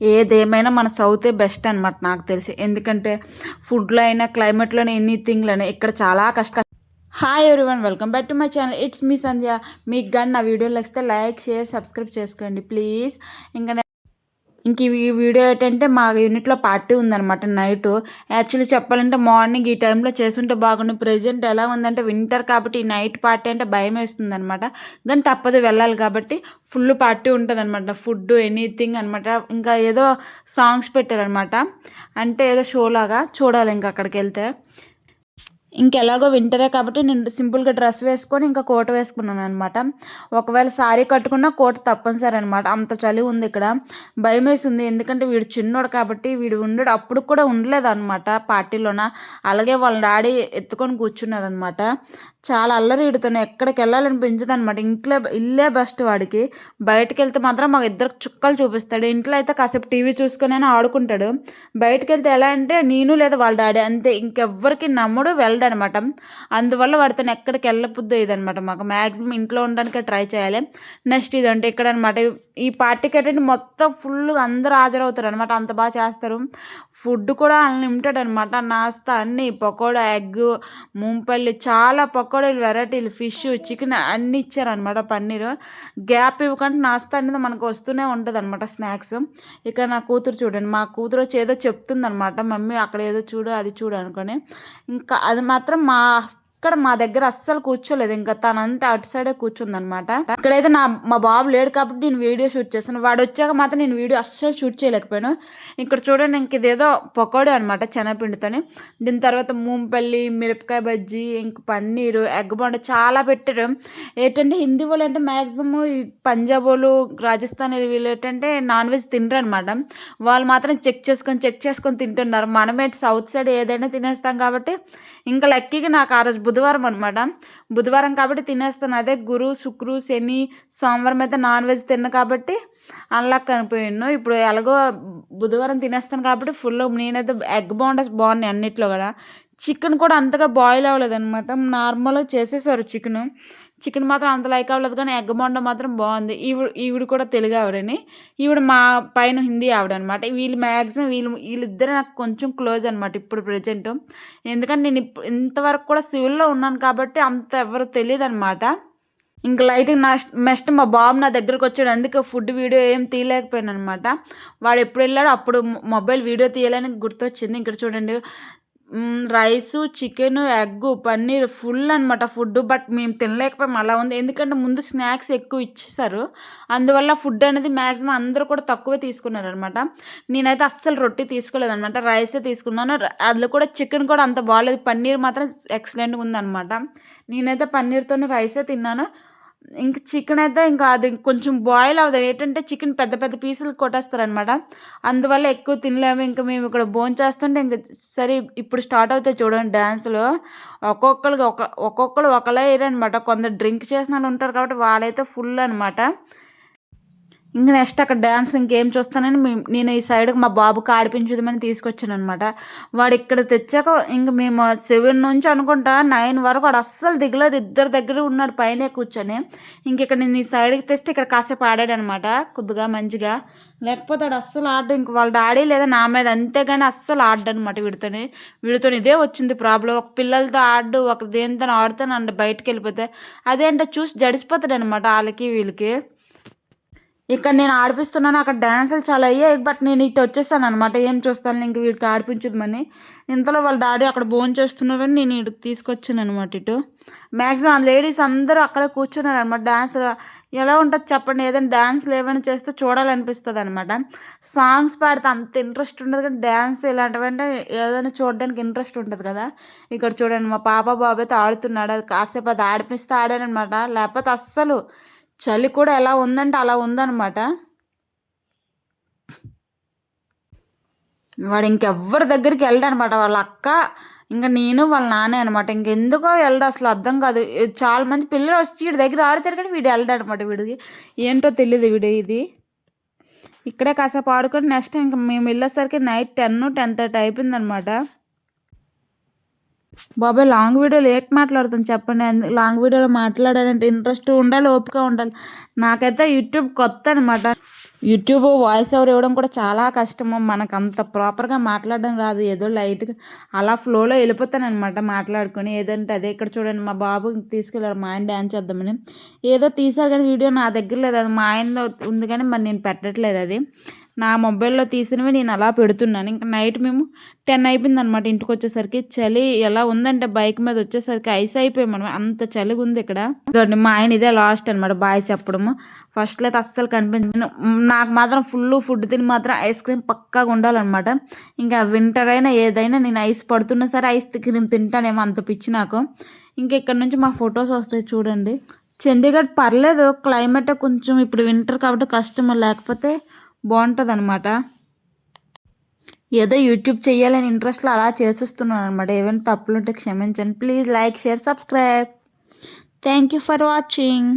ఏదేమైనా మన సౌతే బెస్ట్ అనమాట నాకు తెలిసి. ఎందుకంటే ఫుడ్లో అయినా క్లైమేట్లో అయినా ఎనీథింగ్లో అయినా ఇక్కడ చాలా కష్ట hi everyone welcome back to my channel. It's me Sandhya. మీకు కానీ నా వీడియోలు నచ్చితే లైక్ షేర్ సబ్స్క్రైబ్ చేసుకోండి ప్లీజ్. ఇంకా ఇంక ఈ వీడియో ఏంటంటే మా యూనిట్లో పార్టీ ఉందన్నమాట నైట్. యాక్చువల్లీ చెప్పాలంటే మార్నింగ్ ఈ టైంలో చేస్తుంటే బాగుండు. ప్రెజెంట్ ఎలా ఉందంటే వింటర్ కాబట్టి ఈ నైట్ పార్టీ అంటే భయం వేస్తుంది అనమాట కానీ తప్పదు వెళ్ళాలి కాబట్టి ఫుల్ పార్టీ ఉంటుంది అనమాట ఫుడ్ ఎనీథింగ్ అనమాట ఇంకా ఏదో సాంగ్స్ పెట్టారనమాట అంటే ఏదో షో లాగా చూడాలి ఇంకా అక్కడికి వెళ్తే. ఇంకెలాగో వింటరే కాబట్టి నేను సింపుల్గా డ్రెస్ వేసుకొని ఇంకా కోట వేసుకున్నాను అనమాట ఒకవేళ శారీ కట్టుకున్నా కోట తప్పనిసరి అనమాట అంత చలి ఉంది ఇక్కడ. భయం వేసింది. ఎందుకంటే వీడు చిన్నోడు కాబట్టి వీడు ఉండడు. అప్పుడు కూడా ఉండలేదు అనమాట పార్టీలోన. అలాగే వాళ్ళ డాడీ ఎత్తుకొని కూర్చున్నారనమాట చాలా అల్లరి ఇడుతున్నాయి ఎక్కడికి వెళ్ళాలనిపించదు అనమాట ఇంట్లో ఇల్లే బెస్ట్ వాడికి. బయటకు వెళ్తే మాత్రం మాకు ఇద్దరు చుక్కలు చూపిస్తాడు. ఇంట్లో అయితే కాసేపు టీవీ చూసుకొని ఆడుకుంటాడు. బయటకు వెళ్తే ఎలా అంటే నేను లేదా వాళ్ళ డాడీ అంతే. ఇంకెవ్వరికి నమ్ముడు వెళ్ళడు అనమాట అందువల్ల వాడితో ఎక్కడికి వెళ్ళబుద్ది ఇదనమాట మాకు మ్యాక్సిమం ఇంట్లో ఉండడానికే ట్రై చేయాలి. నెక్స్ట్ ఇదంటే ఇక్కడ అనమాట ఈ పార్టీకి ఏంటంటే మొత్తం ఫుల్ అందరూ హాజరవుతారు అనమాట అంత బాగా చేస్తారు. ఫుడ్ కూడా అన్లిమిటెడ్ అనమాట. నాస్తా అన్ని పకోడా ఎగ్ ముంపల్లి చాలా పకోడీలు వెరైటీలు ఫిష్ చికెన్ అన్నీ ఇచ్చారనమాట పన్నీరు. గ్యాప్ ఇవ్వకుండా నాస్తా అనేది మనకు వస్తూనే ఉంటుంది అనమాట స్నాక్స్. ఇక్కడ నా కూతురు చూడండి మా కూతురు వచ్చి ఏదో చెప్తుంది అనమాట మమ్మీ అక్కడ ఏదో చూడు అది చూడు అనుకొని. ఇంకా అది మాత్రం మా ఇక్కడ మా దగ్గర అస్సలు కూర్చోలేదు. ఇంకా తనంతా అటు సైడే కూర్చుందనమాట. ఇక్కడైతే నా మా బాబు లేడు కాబట్టి నేను వీడియో షూట్ చేస్తాను వాడు వచ్చాక మాత్రం నేను వీడియో అస్సలు షూట్ చేయలేకపోయాను. ఇక్కడ చూడండి ఇంక ఇదేదో పకోడీ అనమాట శనగపిండితోని దీని తర్వాత మూంపల్లి మిరపకాయ బజ్జీ ఇంక పన్నీరు ఎగ్ బొండ చాలా పెట్టారు. ఏంటంటే హిందీ వాళ్ళు అంటే మ్యాక్సిమం ఈ పంజాబ్ వాళ్ళు రాజస్థాన్ వీళ్ళు ఏంటంటే నాన్ వెజ్ తినరు అనమాట వాళ్ళు మాత్రం చెక్ చేసుకొని చెక్ చేసుకొని తింటున్నారు. మనమే సౌత్ సైడ్ ఏదైనా తినేస్తాం కాబట్టి ఇంకా లక్కీగా నాకు ఆ రోజు బుధవారం అనమాట బుధవారం కాబట్టి తినేస్తాను. అదే గురు శుక్రు శని సోమవారం అయితే నాన్ వెజ్ తిన్న కాబట్టి అన్లాక్ అనిపోయాను ఇప్పుడు ఎలాగో బుధవారం తినేస్తాను కాబట్టి ఫుల్ నేనైతే ఎగ్ బౌండర్స్ బాగున్నాయి అన్నిట్లో కూడా. చికెన్ కూడా అంతగా బాయిల్ అవ్వలేదు అనమాట నార్మల్గా చేసేసారు చికెను. చికెన్ మాత్రం అంత లైక్ అవ్వలేదు కానీ ఎగ్ బొండ మాత్రం బాగుంది. ఈవిడ ఈవిడ కూడా తెలుగు ఆవిడని. ఈవిడ మా పైన హిందీ ఆవిడ అనమాట వీళ్ళు మ్యాక్సిమం వీళ్ళు వీళ్ళిద్దరే నాకు కొంచెం క్లోజ్ అనమాట ఇప్పుడు ప్రజెంట్. ఎందుకంటే నేను ఇప్పుడు ఇంతవరకు కూడా సివిల్లో ఉన్నాను కాబట్టి అంత ఎవరు తెలియదు అనమాట ఇంకా నా నెక్స్ట్ మా బాబు నా దగ్గరకు వచ్చాడు. అందుకే ఫుడ్ వీడియో ఏం తీయలేకపోయాను అనమాట వాడు ఎప్పుడు వెళ్ళాడో అప్పుడు మొబైల్ వీడియో తీయాలని గుర్తొచ్చింది. ఇక్కడ చూడండి rice chicken egg paneer full అనమాట ఫుడ్ బట్ మేము తినలేకపోయాం అలా ఉంది. ఎందుకంటే ముందు స్నాక్స్ ఎక్కువ ఇచ్చేసారు అందువల్ల ఫుడ్ అనేది మ్యాక్సిమం అందరూ కూడా తక్కువే తీసుకున్నారు అనమాట నేనైతే అస్సలు రొట్టి తీసుకోలేదనమాట రైసే తీసుకున్నాను. అందులో కూడా చికెన్ కూడా అంత బాగాలేదు పన్నీర్ మాత్రం ఎక్సలెంట్గా ఉందన్నమాట. నేనైతే పన్నీర్తోనే రైసే తిన్నాను. ఇంక చికెన్ అయితే ఇంకా అది కొంచెం బాయిల్ అవ్వదు ఏంటంటే చికెన్ పెద్ద పెద్ద పీసులు కొట్టేస్తారనమాట అందువల్ల ఎక్కువ తినలేము. ఇంకా మేము ఇక్కడ భోజనం చేస్తుంటే ఇంక సరే ఇప్పుడు స్టార్ట్ అవుతాయి చూడండి డ్యాన్సులు ఒక్కొక్కరికి ఒక ఒక్కొక్కరు ఒకలా అనమాట కొందరు డ్రింక్ చేసిన వాళ్ళు ఉంటారు కాబట్టి వాళ్ళైతే ఫుల్ అనమాట ఇంక నెక్స్ట్ అక్కడ డ్యాన్స్ ఇంకేం చూస్తానని నేను ఈ సైడ్కి మా బాబుకి ఆడిపించుదామని తీసుకొచ్చాను అనమాట వాడు ఇక్కడ తెచ్చాక ఇంక మేము సెవెన్ నుంచి అనుకుంటా నైన్ వరకు వాడు అస్సలు దిగలేదు. ఇద్దరు దగ్గర ఉన్నాడు పైన కూర్చొని. ఇంక ఇక్కడ నేను ఈ సైడ్కి తెస్తే ఇక్కడ కాసేపు ఆడాడు అనమాట కొద్దిగా మంచిగా. లేకపోతే వాడు అస్సలు ఆడు ఇంక వాళ్ళ డాడీ లేదా నా మీద అంతేగాని అస్సలు ఆడనమాట వీడితోని. వీడితో ఇదే వచ్చింది ప్రాబ్లం ఒక పిల్లలతో ఆడు ఒక దేనితో ఆడుతాను అంటే బయటకు వెళ్ళిపోతే అదేంటో చూసి జడిసిపోతాడు అనమాట వాళ్ళకి వీళ్ళకి. ఇక్కడ నేను ఆడిపిస్తున్నాను అక్కడ డ్యాన్సులు చాలా అయ్యాయి బట్ నేను ఇటు వచ్చేస్తాను అనమాట ఏం చూస్తాను ఇంక వీడికి ఆడిపించదమని ఇంతలో వాళ్ళ డాడీ అక్కడ భోజనం చేస్తున్నారని నేను వీడికి తీసుకొచ్చాను అనమాట ఇటు. మ్యాక్సిమం లేడీస్ అందరూ అక్కడే కూర్చున్నారు అనమాట డ్యాన్స్ ఎలా ఉంటుంది చెప్పండి ఏదైనా డ్యాన్స్లు ఏమైనా చేస్తే చూడాలనిపిస్తుంది అనమాట సాంగ్స్ పాడితే అంత ఇంట్రెస్ట్ ఉండదు కానీ డ్యాన్స్ ఇలాంటివి అంటే ఏదైనా చూడడానికి ఇంట్రెస్ట్ ఉంటుంది కదా. ఇక్కడ చూడండి మా పాప బాబు అయితే ఆడుతున్నాడు అది కాసేపు అది ఆడిపిస్తే ఆడానమాట లేకపోతే అస్సలు చలి కూడా ఎలా ఉందంటే అలా ఉందన్నమాట. వాడు ఇంకెవ్వరి దగ్గరికి వెళ్ళడనమాట వాళ్ళ అక్క ఇంకా నేను వాళ్ళ నాన్నే అనమాట ఇంకెందుకో వెళ్ళడు అసలు అర్థం కాదు. చాలా మంది పిల్లలు వచ్చి వీడి దగ్గర ఆడతారు కానీ వీడు వెళ్ళడు అనమాట ఏంటో తెలియదు వీడు ఇది. ఇక్కడే కాసేపు ఆడుకొని నెక్స్ట్ ఇంకా మేము వెళ్ళేసరికి నైట్ టెన్ టెన్ థర్టీ అయిపోయిందనమాట బాబాయ్ లాంగ్ వీడియోలు ఏట్ మాట్లాడుతాను చెప్పండి? అందు- లాంగ్ వీడియోలో మాట్లాడాలంటే ఇంట్రెస్ట్ ఉండాలి ఓపిక ఉండాలి. నాకైతే యూట్యూబ్ కొత్త అనమాట యూట్యూబ్ వాయిస్ ఓవర్ ఇవ్వడం కూడా చాలా కష్టము. మనకు అంత ప్రాపర్గా మాట్లాడడం రాదు. ఏదో లైట్గా అలా ఫ్లోలో వెళ్ళిపోతాను అనమాట మాట్లాడుకొని. ఏదంటే అదే ఇక్కడ చూడండి మా బాబు తీసుకెళ్ళారు మా ఆయన డ్యాన్స్ చేద్దామని. ఏదో తీసారు కానీ వీడియో నా దగ్గర లేదు. అది మా ఆయన ఉంది కానీ మరి నేను పెట్టట్లేదు అది. నా మొబైల్లో తీసినవి నేను అలా పెడుతున్నాను. ఇంకా నైట్ మేము టెన్ అయిపోయింది అనమాట ఇంటికి వచ్చేసరికి చలి ఎలా ఉందంటే బైక్ మీద వచ్చేసరికి ఐస్ అయిపోయాం మనం. అంత చలిగా ఉంది ఇక్కడ. చూడండి మా ఆయన ఇదే లాస్ట్ అనమాట బాయ్ చెప్పడము. ఫస్ట్లో అయితే అస్సలు కనిపించింది నాకు మాత్రం ఫుల్ ఫుడ్ తిని మాత్రం ఐస్ క్రీమ్ పక్కాగా ఉండాలన్నమాట. ఇంకా వింటర్ అయినా ఏదైనా నేను ఐస్ పడుతున్నా సరే ఐస్ క్రీమ్ తింటానేమో అంత పిచ్చి నాకు. ఇంకా ఇక్కడ నుంచి మా ఫొటోస్ వస్తాయి చూడండి. చండీగఢ్ పర్లేదు క్లైమేట్ కొంచెం ఇప్పుడు వింటర్ కాబట్టి కష్టం లేకపోతే బాగుంటుంది అనమాట ఏదో యూట్యూబ్ చేయాలని ఇంట్రెస్ట్లో అలా చేసేస్తున్నాను అనమాట ఏమైనా తప్పులుంటే క్షమించండి. Please like share subscribe. Thank you for watching.